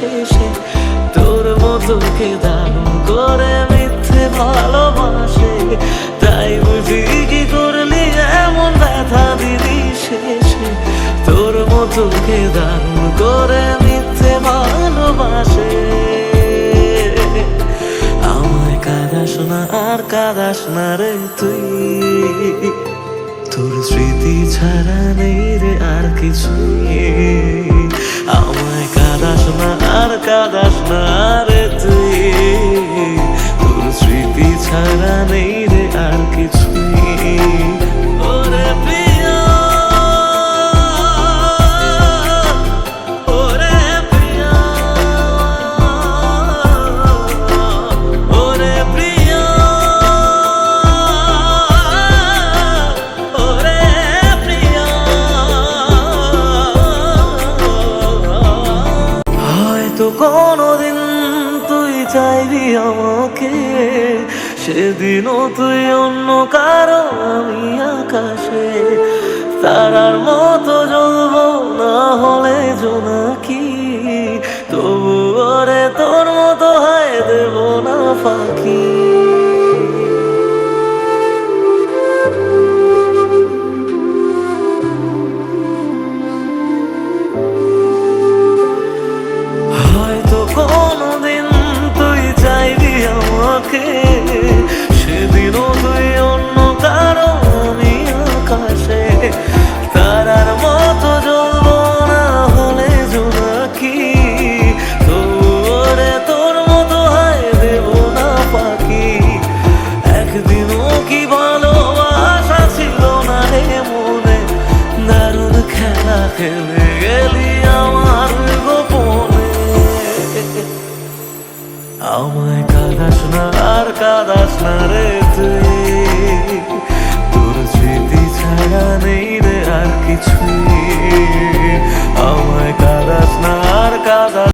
শেষে তোর মতো কে দারুণ করে মিথ্যে ভালোবাসে? তাই বুঝি কি করলি এমন ব্যথা দিদি শেষে? তোর মতো কে দারুণ করে মিথ্যে ভালোবাসে? আমায় কাদাস না আর কাদাস না রে তুই। তোর স্মৃতি ছাড়া নেই রে আর কিছু। রে তুই তোর স্মৃতি ছাড়া নেই ওরে প্রিয় ওরে প্রিয় ওরে প্রিয় ওরে প্রিয় হয়তো তুই চাইবি আমাকে? সেদিনও তুই অন্য কারও আমি আকাশে। তারার মতো জ্বলব না হলে জোনাকি আমাকে সেদিনও তুই অন্য কারও আমি আকাশে। তারার মতো জ্বলবো না হলে জোনাকি, তোরে তোর মতো হয় দেব না পাখি। একদিনও কি ভালোবাসা ছিল না রে মনে? দারুণ খেলা খেলে গেলি কাদাস না রে তুই। তোর স্মৃতি ছাড়া নেই রে আর কিছুই।